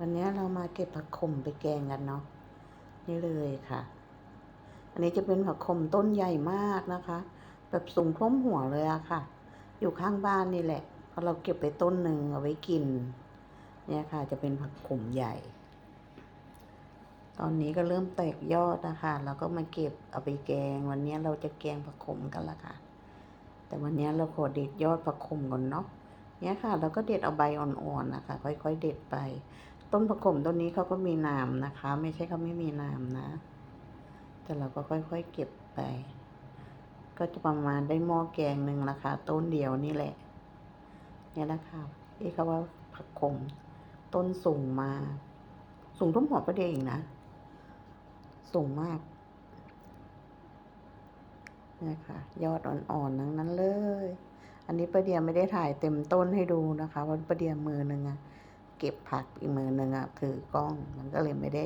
วันนี้เรามาเก็บผักขมไปแกงกันเนาะนี่เลยค่ะ อันนี้จะเป็นผักขมต้นใหญ่มากนะคะ แบบสูงท่วมหัวเลยอะค่ะ อยู่ข้างบ้านนี่แหละเพราเราเก็บไปต้นหนึ่งเอาไว้กิน เนี่ยค่ะ จะเป็นผักขมใหญ่ ตอนนี้ก็เริ่มแตกยอดนะคะเราก็มาเก็บเอาไปแกง วันนี้เราจะแกงผักขมกันละค่ะ แต่วันนี้เราขอเด็ดยอดผักขมก่อนเนาะเนี่ยค่ะ เราก็เด็ดเอาใบอ่อนๆนะคะ ค่อยๆ เด็ดไป ต้นผักขมต้นนี้เขาก็มีหนามนะคะ ไม่ใช่เขาไม่มีหนามนะ แต่เราก็ค่อยๆเก็บไป ก็จะประมาณได้หม้อแกงหนึ่งราคาต้นเดียวนี่แหละ เนี่ยนะคะที่เขาว่าผักขมต้นสูงมาสูงทุ่มหัวประเดี๋ยวเองนะ สูงมากเนี่ยค่ะยอดอ่อนๆทั้งนั้นเลย อันนี้ประเดียไม่ได้ถ่ายเต็มต้นให้ดูนะคะวันประเดียมือหนึ่งอะ เก็บผักอีกมือหนึ่งอะถือกล้องมันก็เลยไม่ได้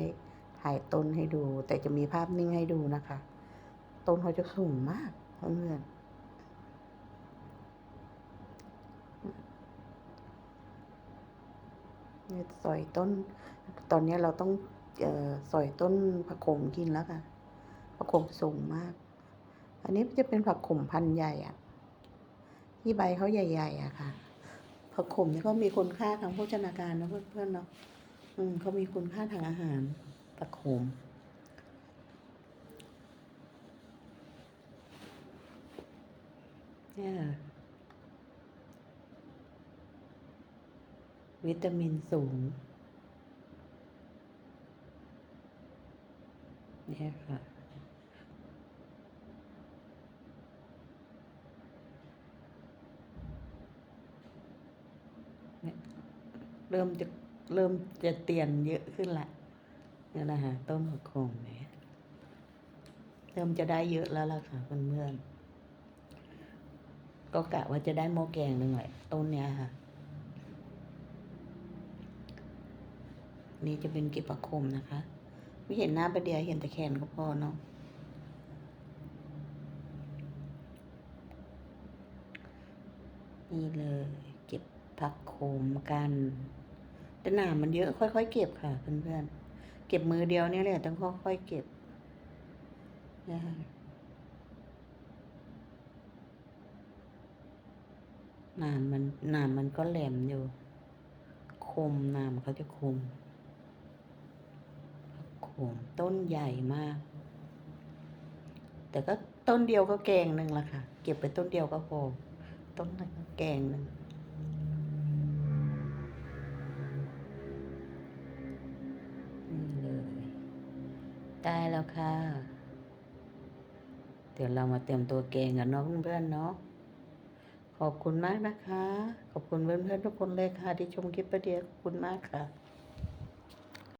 ถ่ายต้นให้ดู แต่จะมีภาพนิ่งให้ดูนะคะ ต้นเขาจะสูงมากเพื่อนเนี่ยสอยต้น ตอนนี้เราต้องเออสอยต้นผักขมกินแล้วค่ะผักขมสูงมาก อันนี้จะเป็นผักขมพันธุ์ใหญ่อะที่ใบเขาใหญ่ ๆอะค่ะ ผักขมเนี่ยก็มีคุณค่าทางโภชนาการนะเพื่อนๆเนาะอืมเขามีคุณค่าทางอาหารผักขมเนี่ยวิตามินสูงเนี่ยค่ะ เนี่ย เริ่มจะเริ่มจะเตียนเยอะขึ้นละเนี่ยนะฮะต้นผักโขมเนี่ยเริ่มจะได้เยอะแล้วล่ะค่ะเพื่อนๆก็กะว่าจะได้หม้อแกงหนึ่งแหละต้นเนี้ยค่ะ นี่จะเป็นก็บผักโขมนะคะ ไม่เห็นหน้าประเดียเห็นแต่แขนก็พอเนาะนี่เลย เก็บผักโขมกัน แต่หนามมันเยอะค่อยๆเก็บค่ะเพื่อนๆเก็บมือเดียวเนี่ยแหละต้องค่อยๆเก็บนะคะหนามมันหนามมันก็แหลมอยู่คมหนามเขาจะคมโขมต้นใหญ่มาก แต่ก็ต้นเดียวก็แกงหนึ่งละค่ะ เก็บไปต้นเดียวก็พอต้นนั้นก็แกงหนึ่ง ได้แล้วค่ะ เดี๋ยวเรามาเตรียมตัวแกงกันเนาะเพื่อนๆเนาะ ขอบคุณมากนะคะ ขอบคุณเพื่อนๆทุกคนเลยค่ะ ที่ชมคลิปประเดียวขอบคุณมากค่ะ